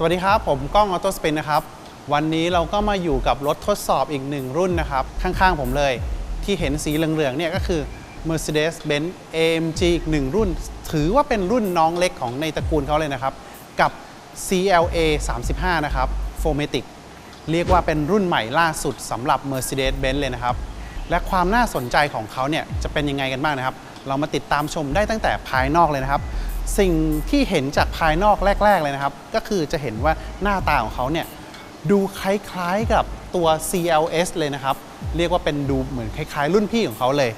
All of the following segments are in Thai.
สวัสดีครับ ผมก้องออโต้สปินนะครับ วันนี้เราก็มาอยู่กับรถทดสอบอีกหนึ่งรุ่นนะครับ ข้างๆผมเลยที่เห็นสีเหลืองๆเนี่ยก็คือ Mercedes-Benz AMG อีกหนึ่งรุ่น ถือว่าเป็นรุ่นน้องเล็กของในตระกูลเขาเลยนะครับ กับ CLA 35 นะครับ f o r m a t i c เรียกว่าเป็นรุ่นใหม่ล่าสุดสำหรับ Mercedes-Benz เลยนะครับ และความน่าสนใจของเขาเนี่ยจะเป็นยังไงกันบ้างนะครับ เรามาติดตามชมได้ตั้งแต่ภายนอกเลยนะครับ สิ่งที่เห็นจากภายนอกแรก ๆ เลยนะครับ ก็คือจะเห็นว่าหน้าตาของเขาเนี่ยดูคล้ายๆกับตัว CLS เลยนะครับ เรียกว่าเป็นดูเหมือนคล้ายๆ รุ่นพี่ของเขาเลย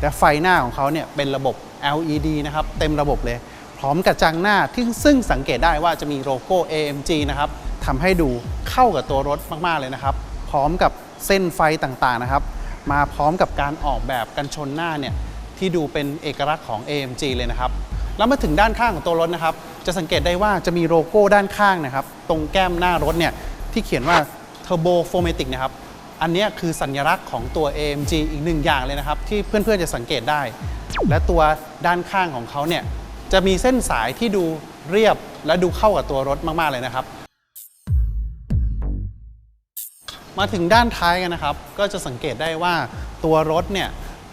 แต่ไฟหน้าของเขาเนี่ยเป็นระบบ LED นะครับเต็มระบบเลย พร้อมกับจังหน้าที่ซึ่งสังเกตได้ว่าจะมีโลโก้ AMG นะครับทำให้ดูเข้ากับตัวรถมากๆเลยนะครับ พร้อมกับเส้นไฟต่างๆนะครับ มาพร้อมกับการออกแบบกันชนหน้าเนี่ยที่ดูเป็นเอกลักษณ์ของ AMG เลยนะครับ แล้วมาถึงด้านข้างของตัวรถนะครับ จะสังเกตได้ว่าจะมีโลโก้ด้านข้างนะครับ ตรงแก้มหน้ารถเนี่ยที่เขียนว่า Turbo f o r m a t i c นะครับ อันนี้คือสัญลักษณ์ของตัว AMG อีกหนึ่งอย่างเลยนะครับ ที่เพื่อนๆจะสังเกตได้ และตัวด้านข้างของเขาเนี่ยจะมีเส้นสายที่ดูเรียบและดูเข้ากับตัวรถมากๆเลยนะครับ มาถึงด้านท้ายกันนะครับ ก็จะสังเกตได้ว่าตัวรถเนี่ย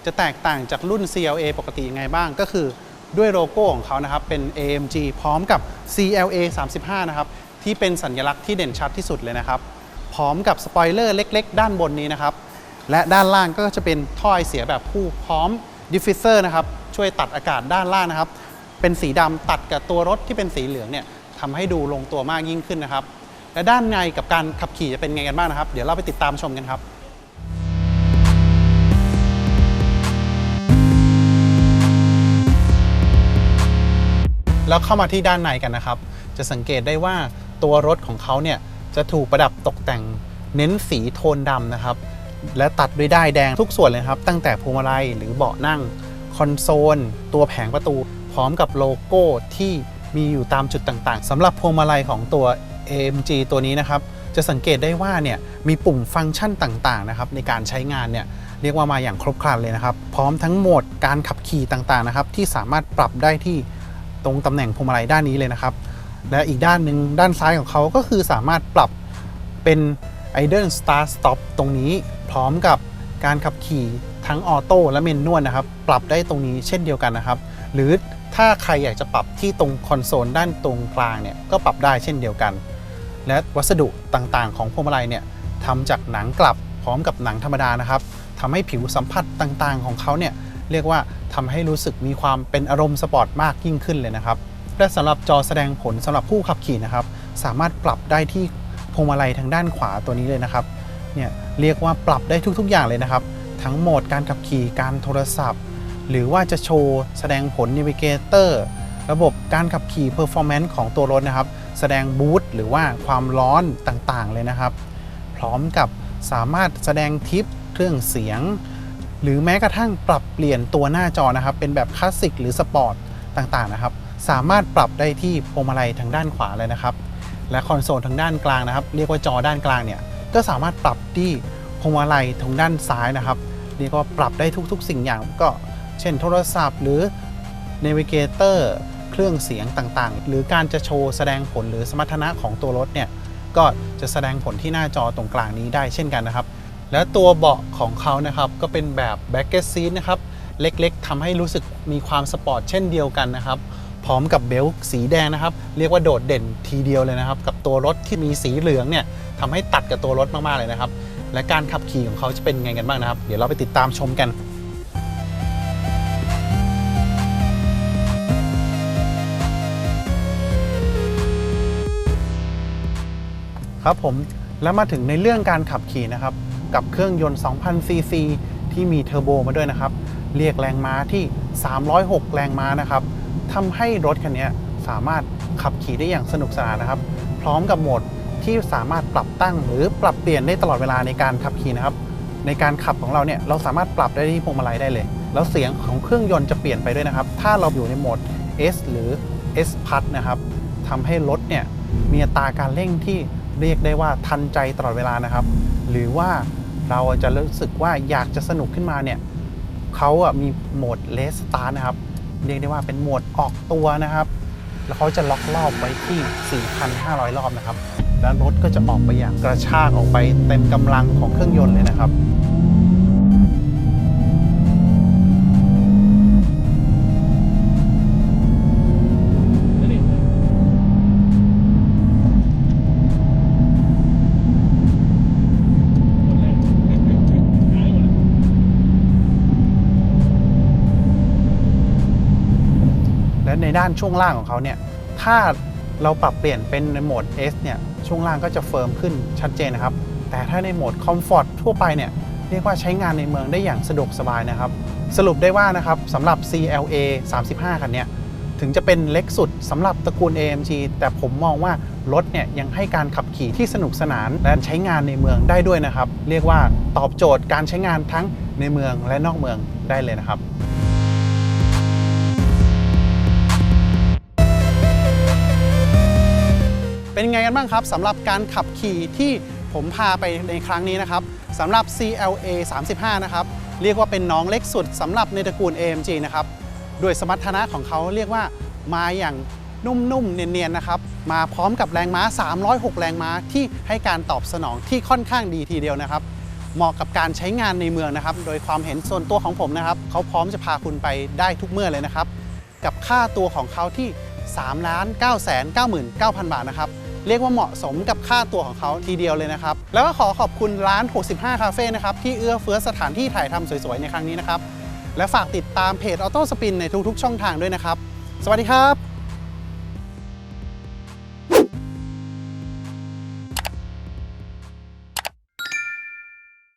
จะแตกต่างจากรุ่น CLA ปกติยังไงบ้างก็คือ ด้วยโลโก้ของเขานะครับเป็น AMG พร้อมกับ CLA 35 นะครับที่เป็นสัญลักษณ์ที่เด่นชัดที่สุดเลยนะครับ พร้อมกับสปอยเลอร์เล็ก ๆ ด้านบนนี้นะครับ และด้านล่างก็จะเป็นถ้อยเสียแบบคู่พร้อมดิฟฟิเซอร์นะครับช่วยตัดอากาศด้านล่างนะครับ เป็นสีดำตัดกับตัวรถที่เป็นสีเหลืองเนี่ยทำให้ดูลงตัวมากยิ่งขึ้นนะครับ และด้านในกับการขับขี่จะเป็นไงกันบ้างนะครับ เดี๋ยวเราไปติดตามชมกันครับ แล้วเข้ามาที่ด้านในกันนะครับ จะสังเกตได้ว่าตัวรถของเขาเนี่ยจะถูกประดับตกแต่งเน้นสีโทนดำนะครับ และตัดด้วยด้ายแดงทุกส่วนเลยครับ ตั้งแต่พวงมาลัยหรือเบาะนั่ง คอนโซล ตัวแผงประตู พร้อมกับโลโก้ที่มีอยู่ตามจุดต่างๆสำหรับพวงมาลัยของตัว AMG ตัวนี้นะครับ จะสังเกตได้ว่าเนี่ยมีปุ่มฟังก์ชันต่างๆนะครับในการใช้งานเนี่ยเรียกว่ามาอย่างครบครันเลยนะครับ พร้อมทั้งโหมดการขับขี่ต่างๆนะครับที่สามารถปรับได้ที่ ตรงตำแหน่งพวงมาลัยด้านนี้เลยนะครับ และอีกด้านหนึ่งด้านซ้ายของเขาก็คือสามารถปรับเป็น idle start stop ตรงนี้พร้อมกับการขับขี่ทั้งออโต้และเมนนวลนะครับ ปรับได้ตรงนี้เช่นเดียวกันนะครับ หรือถ้าใครอยากจะปรับที่ตรงคอนโซลด้านตรงกลางเนี่ยก็ปรับได้เช่นเดียวกัน และวัสดุต่างๆ ของพวงมาลัยเนี่ยทำจากหนังกลับพร้อมกับหนังธรรมดานะครับทำให้ผิวสัมผัสต่างๆ ของเขาเนี่ย เรียกว่าทำให้รู้สึกมีความเป็นอารมณ์สปอร์ตมากยิ่งขึ้นเลยนะครับ และสำหรับจอแสดงผลสำหรับผู้ขับขี่นะครับ สามารถปรับได้ที่พวงมาลัยทางด้านขวาตัวนี้เลยนะครับ เนี่ยเรียกว่าปรับได้ทุก ๆ อย่างเลยนะครับ ทั้งโหมดการขับขี่การโทรศัพท์ หรือว่าจะโชว์แสดงผล Navigator ระบบการขับขี่ Performance ของตัวรถนะครับ แสดงบูตหรือว่าความร้อนต่างๆเลยนะครับ พร้อมกับสามารถแสดงทิปเครื่องเสียง หรือแม้กระทั่งปรับเปลี่ยนตัวหน้าจอนะครับ เป็นแบบคลาสสิกหรือสปอร์ตต่างๆนะครับ สามารถปรับได้ที่พวงมาลัยทางด้านขวาเลยนะครับ และคอนโซลทางด้านกลางนะครับ เรียกว่าจอด้านกลางเนี่ย ก็สามารถปรับที่พวงมาลัยทางด้านซ้ายนะครับ เรียกว่าปรับได้ทุกๆ สิ่งอย่างก็ เช่น โทรศัพท์ หรือ Navigator เครื่องเสียงต่างๆ หรือการจะโชว์แสดงผลหรือสมรรถนะของตัวรถเนี่ย ก็จะแสดงผลที่หน้าจอตรงกลางนี้ได้เช่นกันนะครับ และตัวเบาะของเขานะครับก็เป็นแบบ b a c k e t seat นะครับเล็กๆทำให้รู้สึกมีความสปอร์ตเช่นเดียวกันนะครับพร้อมกับเบลต์สีแดงนะครับ เรียกว่าโดดเด่นทีเดียวเลยนะครับ กับตัวรถที่มีสีเหลืองเนี่ยทำให้ตัดกับตัวรถมากๆเลยนะครับ และการขับขี่ของเขาจะเป็นไงกันบ้างนะครับ เดี๋ยวเราไปติดตามชมกันครับผมแล้วมาถึงในเรื่องการขับขี่นะครับ กับเครื่องยนต์ 2,000ซีซีที่มีเทอร์โบมาด้วยนะครับ เรียกแรงม้าที่ 306 แรงม้านะครับทำให้รถคันนี้สามารถขับขี่ได้อย่างสนุกสนานนะครับ พร้อมกับโหมดที่สามารถปรับตั้งหรือปรับเปลี่ยนได้ตลอดเวลาในการขับขี่นะครับ ในการขับของเราเนี่ยเราสามารถปรับได้ที่พวงมาลัยได้เลย แล้วเสียงของเครื่องยนต์จะเปลี่ยนไปด้วยนะครับ ถ้าเราอยู่ในโหมด S หรือ S พัดนะครับทำให้รถเนี่ยมีอัตราการเร่งที่เรียกได้ว่าทันใจตลอดเวลานะครับ หรือว่า เราจะรู้สึกว่าอยากจะสนุกขึ้นมาเนี่ยเขาอะมีโหมดเลสตาร์นะครับ เรียกได้ว่าเป็นโหมดออกตัวนะครับ แล้วเขาจะล็อกรอบไว้ที่ 4,500 รอบนะครับ แล้วรถก็จะออกไปอย่างกระชากออกไปเต็มกำลังของเครื่องยนต์เลยนะครับ ด้านช่วงล่างของเขาเนี่ยถ้าเราปรับเปลี่ยนเป็นในโหมด S เนี่ยช่วงล่างก็จะเฟิร์มขึ้นชัดเจนนะครับ แต่ถ้าในโหมด Comfort ทั่วไปเนี่ยเรียกว่าใช้งานในเมืองได้อย่างสะดวกสบายนะครับ สรุปได้ว่านะครับสำหรับ CLA 35 คันเนี้ยถึงจะเป็นเล็กสุดสำหรับตระกูล AMG แต่ผมมองว่ารถเนี่ยยังให้การขับขี่ที่สนุกสนานและใช้งานในเมืองได้ด้วยนะครับ เรียกว่าตอบโจทย์การใช้งานทั้งในเมืองและนอกเมืองได้เลยนะครับ เป็นไงกันบ้างครับสำหรับการขับขี่ที่ผมพาไปในครั้งนี้นะครับสำหรับ CLA 35 นะครับ เรียกว่าเป็นน้องเล็กสุดสำหรับในตระกูล AMG นะครับด้วยสมรรถนะของเขาเรียกว่ามาอย่างนุ่มๆ เนียนๆ นะครับ มาพร้อมกับแรงม้า 306 แรงม้าที่ให้การตอบสนองที่ค่อนข้างดีทีเดียวนะครับ เหมาะกับการใช้งานในเมืองนะครับ โดยความเห็นส่วนตัวของผมนะครับ เขาพร้อมจะพาคุณไปได้ทุกเมื่อเลยนะครับ กับค่าตัวของเขาที่3ล้าน9 9 9 9 0 0 บาทนะครับ เรียกว่าเหมาะสมกับค่าตัวของเขาทีเดียวเลยนะครับ แล้วก็ขอขอบคุณร้าน 65 คาเฟ่นะครับ ที่เอื้อเฟื้อสถานที่ถ่ายทำสวยๆ ในครั้งนี้นะครับ และฝากติดตามเพจออโต้สปินในทุกๆ ช่องทางด้วยนะครับ สวัสดีครับ